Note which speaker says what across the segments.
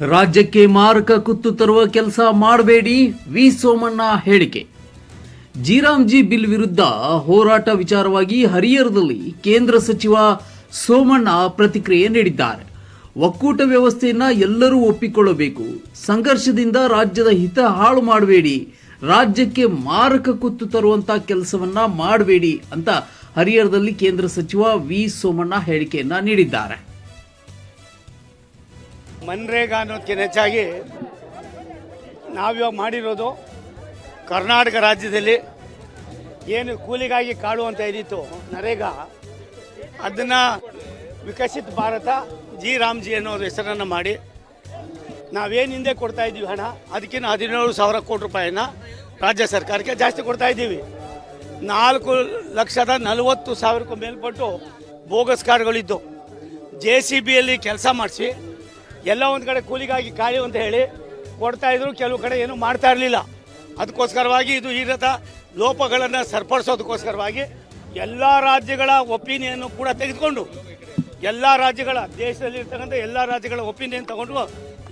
Speaker 1: ರಾಜ್ಯಕ್ಕೆ ಮಾರಕ ಕುತ್ತು ತರುವ ಕೆಲಸ ಮಾಡಬೇಡಿ ವಿ ಸೋಮಣ್ಣ ಹೇಳಿಕೆ. ಜಿರಾಮ್ಜಿ ಬಿಲ್ ವಿರುದ್ಧ ಹೋರಾಟ ವಿಚಾರವಾಗಿ ಹರಿಹರದಲ್ಲಿ ಕೇಂದ್ರ ಸಚಿವ ಸೋಮಣ್ಣ ಪ್ರತಿಕ್ರಿಯೆ ನೀಡಿದ್ದಾರೆ. ಒಕ್ಕೂಟ ವ್ಯವಸ್ಥೆಯನ್ನ ಎಲ್ಲರೂ ಒಪ್ಪಿಕೊಳ್ಳಬೇಕು. ಸಂಘರ್ಷದಿಂದ ರಾಜ್ಯದ ಹಿತ ಹಾಳು ಮಾಡಬೇಡಿ, ರಾಜ್ಯಕ್ಕೆ ಮಾರಕ ಕುತ್ತು ತರುವಂತ ಕೆಲಸವನ್ನ ಮಾಡಬೇಡಿ ಅಂತ ಹರಿಹರದಲ್ಲಿ ಕೇಂದ್ರ ಸಚಿವ ವಿ ಸೋಮಣ್ಣ ಹೇಳಿಕೆಯನ್ನ ನೀಡಿದ್ದಾರೆ.
Speaker 2: ಮನ್ರೇಗಾ ಅನ್ನೋದಕ್ಕಿಂತ ಹೆಚ್ಚಾಗಿ ನಾವಿವಾಗ ಮಾಡಿರೋದು ಕರ್ನಾಟಕ ರಾಜ್ಯದಲ್ಲಿ ಏನು ಕೂಲಿಗಾಗಿ ಕಾಡುವಂತ ಇದ್ದಿತ್ತು ನರೇಗಾ, ಅದನ್ನು ವಿಕಸಿತ ಭಾರತ ಜಿ ರಾಮ್ಜಿ ಅನ್ನೋ ಹೆಸರನ್ನು ಮಾಡಿ ನಾವೇನು ಹಿಂದೆ ಕೊಡ್ತಾ ಇದ್ದೀವಿ ಹಣ ಅದಕ್ಕಿಂತ ಹದಿನೇಳು ಸಾವಿರ ಕೋಟಿ ರೂಪಾಯಿನ ರಾಜ್ಯ ಸರ್ಕಾರಕ್ಕೆ ಜಾಸ್ತಿ ಕೊಡ್ತಾ ಇದ್ದೀವಿ. ನಾಲ್ಕು ಲಕ್ಷದ ನಲವತ್ತು ಸಾವಿರಕ್ಕೂ ಮೇಲ್ಪಟ್ಟು ಬೋಗಸ್ ಕಾರ್ಡ್ಗಳಿದ್ದು ಜೆ ಸಿ ಬಿಯಲ್ಲಿ ಕೆಲಸ ಮಾಡಿಸಿ ಎಲ್ಲ ಒಂದು ಕಡೆ ಕೂಲಿಗಾಗಿ ಕಾಯಿ ಅಂತ ಹೇಳಿ ಕೊಡ್ತಾ ಇದ್ರು. ಕೆಲವು ಕಡೆ ಏನು ಮಾಡ್ತಾ ಇರಲಿಲ್ಲ. ಅದಕ್ಕೋಸ್ಕರವಾಗಿ ಇದು ಈ ಲೋಪಗಳನ್ನು ಸರಿಪಡಿಸೋದಕ್ಕೋಸ್ಕರವಾಗಿ ಎಲ್ಲ ರಾಜ್ಯಗಳ ಒಪಿನಿಯನ್ನು ಕೂಡ ತೆಗೆದುಕೊಂಡು, ಎಲ್ಲ ರಾಜ್ಯಗಳ, ದೇಶದಲ್ಲಿರ್ತಕ್ಕಂಥ ಎಲ್ಲ ರಾಜ್ಯಗಳ ಒಪಿನಿಯನ್ ತಗೊಂಡು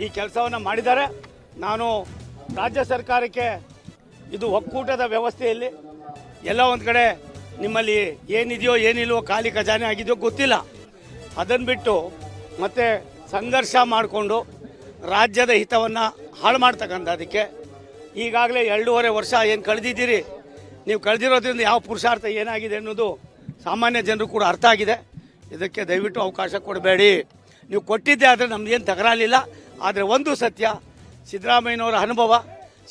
Speaker 2: ಈ ಕೆಲಸವನ್ನು ಮಾಡಿದ್ದಾರೆ. ನಾನು ರಾಜ್ಯ ಸರ್ಕಾರಕ್ಕೆ ಇದು ಒಕ್ಕೂಟದ ವ್ಯವಸ್ಥೆಯಲ್ಲಿ ಎಲ್ಲ ಒಂದು ಕಡೆ ನಿಮ್ಮಲ್ಲಿ ಏನಿದೆಯೋ ಏನಿಲ್ವೋ ಖಾಲಿ ಖಜಾನೆ ಆಗಿದೆಯೋ ಗೊತ್ತಿಲ್ಲ. ಅದನ್ನು ಬಿಟ್ಟು ಮತ್ತೆ ಸಂಘರ್ಷ ಮಾಡಿಕೊಂಡು ರಾಜ್ಯದ ಹಿತವನ್ನು ಹಾಳು ಮಾಡ್ತಕ್ಕಂಥ ಅದಕ್ಕೆ ಈಗಾಗಲೇ ಎರಡೂವರೆ ವರ್ಷ ಏನು ಕಳೆದಿದ್ದೀರಿ? ನೀವು ಕಳೆದಿರೋದ್ರಿಂದ ಯಾವ ಪುರುಷಾರ್ಥ ಏನಾಗಿದೆ ಅನ್ನೋದು ಸಾಮಾನ್ಯ ಜನರು ಕೂಡ ಅರ್ಥ ಆಗಿದೆ. ಇದಕ್ಕೆ ದಯವಿಟ್ಟು ಅವಕಾಶ ಕೊಡಬೇಡಿ. ನೀವು ಕೊಟ್ಟಿದ್ದೆ ಆದರೆ ನಮ್ದೇನು ತಗರಾಲಿಲ್ಲ ಆದರೆ ಒಂದು ಸತ್ಯ, ಸಿದ್ದರಾಮಯ್ಯನವರ ಅನುಭವ,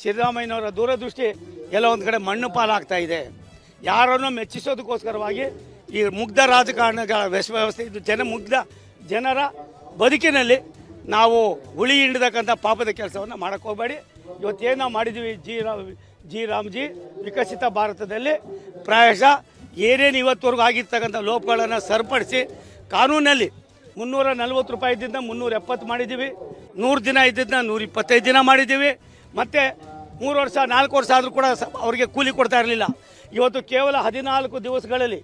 Speaker 2: ಸಿದ್ದರಾಮಯ್ಯನವರ ದೂರದೃಷ್ಟಿ ಕೆಲವೊಂದು ಕಡೆ ಮಣ್ಣು ಪಾಲಾಗ್ತಾ ಇದೆ. ಯಾರನ್ನು ಮೆಚ್ಚಿಸೋದಕ್ಕೋಸ್ಕರವಾಗಿ ಈ ಮುಗ್ಧ ರಾಜಕಾರಣಗಳ ವ್ಯವಸ್ಥೆ, ಇದು ಜನ ಮುಗ್ಧ ಜನರ ಬದುಕಿನಲ್ಲಿ ನಾವು ಹುಳಿ ಹಿಂಡತಕ್ಕಂಥ ಪಾಪದ ಕೆಲಸವನ್ನು ಮಾಡಕ್ಕೆ ಹೋಗಬೇಡಿ. ಇವತ್ತೇನು ನಾವು ಮಾಡಿದ್ದೀವಿ ಜಿ ರಾಮ್, ಜಿ ರಾಮ್ಜಿ, ವಿಕಸಿತ ಭಾರತದಲ್ಲಿ. ಪ್ರಾಯಶಃ ಏನೇನು ಇವತ್ತುವರೆಗೂ ಆಗಿರ್ತಕ್ಕಂಥ ಲೋಪಗಳನ್ನು ಸರಿಪಡಿಸಿ ಕಾನೂನಲ್ಲಿ ಮುನ್ನೂರ ನಲ್ವತ್ತು ರೂಪಾಯಿ ಇದ್ದಿದ್ದ ಮುನ್ನೂರ ಎಪ್ಪತ್ತು ಮಾಡಿದ್ದೀವಿ. ನೂರು ದಿನ ಇದ್ದಿದ್ದನ್ನ ನೂರ ಇಪ್ಪತ್ತೈದು ದಿನ ಮಾಡಿದ್ದೀವಿ. ಮತ್ತು ಮೂರು ವರ್ಷ, ನಾಲ್ಕು ವರ್ಷ ಆದರೂ ಕೂಡ ಅವರಿಗೆ ಕೂಲಿ ಕೊಡ್ತಾ ಇರಲಿಲ್ಲ. ಇವತ್ತು ಕೇವಲ ಹದಿನಾಲ್ಕು ದಿವಸಗಳಲ್ಲಿ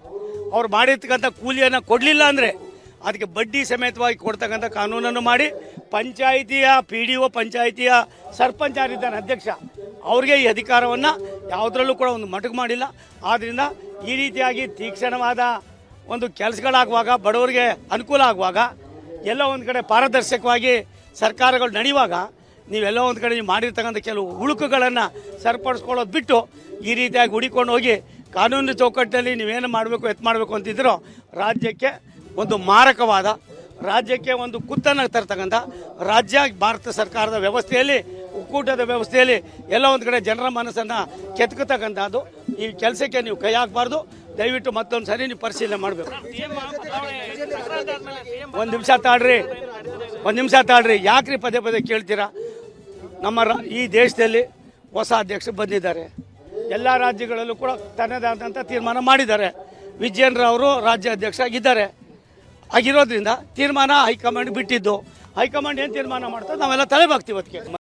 Speaker 2: ಅವ್ರು ಮಾಡಿರ್ತಕ್ಕಂಥ ಕೂಲಿಯನ್ನು ಕೊಡಲಿಲ್ಲ ಅಂದರೆ ಅದಕ್ಕೆ ಬಡ್ಡಿ ಸಮೇತವಾಗಿ ಕೊಡ್ತಕ್ಕಂಥ ಕಾನೂನನ್ನು ಮಾಡಿ ಪಂಚಾಯಿತಿಯ ಪಿ ಡಿ ಒ ಪಂಚಾಯಿತಿಯ ಸರ್ಪಂಚ್ ಯಾರಿದ್ದಾನೆ ಅಧ್ಯಕ್ಷ, ಅವ್ರಿಗೆ ಈ ಅಧಿಕಾರವನ್ನು ಯಾವುದರಲ್ಲೂ ಕೂಡ ಒಂದು ಮಟಕು ಮಾಡಿಲ್ಲ. ಆದ್ದರಿಂದ ಈ ರೀತಿಯಾಗಿ ತೀಕ್ಷ್ಣವಾದ ಒಂದು ಕೆಲಸಗಳಾಗುವಾಗ, ಬಡವರಿಗೆ ಅನುಕೂಲ ಆಗುವಾಗ, ಎಲ್ಲ ಒಂದು ಕಡೆ ಪಾರದರ್ಶಕವಾಗಿ ಸರ್ಕಾರಗಳು ನಡೆಯುವಾಗ ನೀವೆಲ್ಲ ಒಂದು ಕಡೆ ನೀವು ಮಾಡಿರ್ತಕ್ಕಂಥ ಕೆಲವು ಉಳುಕುಗಳನ್ನು ಸರಿಪಡಿಸ್ಕೊಳ್ಳೋದು ಬಿಟ್ಟು ಈ ರೀತಿಯಾಗಿ ಹುಡಿಕೊಂಡು ಹೋಗಿ ಕಾನೂನು ಚೌಕಟ್ಟಲ್ಲಿ ನೀವೇನು ಮಾಡಬೇಕು ಎತ್ ಮಾಡಬೇಕು ಅಂತಿದ್ರೋ ರಾಜ್ಯಕ್ಕೆ ಒಂದು ಮಾರಕವಾದ, ರಾಜ್ಯಕ್ಕೆ ಒಂದು ಕುತ್ತನ್ನು ತರ್ತಕ್ಕಂಥ ರಾಜ್ಯ, ಭಾರತ ಸರ್ಕಾರದ ವ್ಯವಸ್ಥೆಯಲ್ಲಿ, ಒಕ್ಕೂಟದ ವ್ಯವಸ್ಥೆಯಲ್ಲಿ ಎಲ್ಲ ಒಂದು ಕಡೆ ಜನರ ಮನಸ್ಸನ್ನು ಕೆತ್ಕತಕ್ಕಂಥದ್ದು. ಈ ಕೆಲಸಕ್ಕೆ ನೀವು ಕೈ ಹಾಕಬಾರ್ದು. ದಯವಿಟ್ಟು ಮತ್ತೊಂದು ಸರಿ ನೀವು ಪರಿಶೀಲನೆ ಮಾಡಬೇಕು. ಒಂದು ನಿಮಿಷ ತಾಳ್ರಿ ಒಂದು ನಿಮಿಷ ತಾಳ್ರಿ ಯಾಕ್ರಿ ಪದೇ ಪದೇ ಕೇಳ್ತೀರಾ? ನಮ್ಮ ಈ ದೇಶದಲ್ಲಿ ಹೊಸ ಅಧ್ಯಕ್ಷರು ಬಂದಿದ್ದಾರೆ. ಎಲ್ಲ ರಾಜ್ಯಗಳಲ್ಲೂ ಕೂಡ ತನ್ನದೇ ಆದಂಥ ತೀರ್ಮಾನ ಮಾಡಿದ್ದಾರೆ. ವಿಜಯೇಂದ್ರ ಅವರು ರಾಜ್ಯ ಅಧ್ಯಕ್ಷ ಆಗಿದ್ದಾರೆ ಆಗಿರೋದ್ರಿಂದ ತೀರ್ಮಾನ ಹೈಕಮಾಂಡ್ ಬಿಟ್ಟಿದ್ದು. ಹೈಕಮಾಂಡ್ ಏನು ತೀರ್ಮಾನ ಮಾಡ್ತಾರೆ ನಾವೆಲ್ಲ ತಲೆಬಾಗ್ತೀವಿ ಅದಕ್ಕೆ.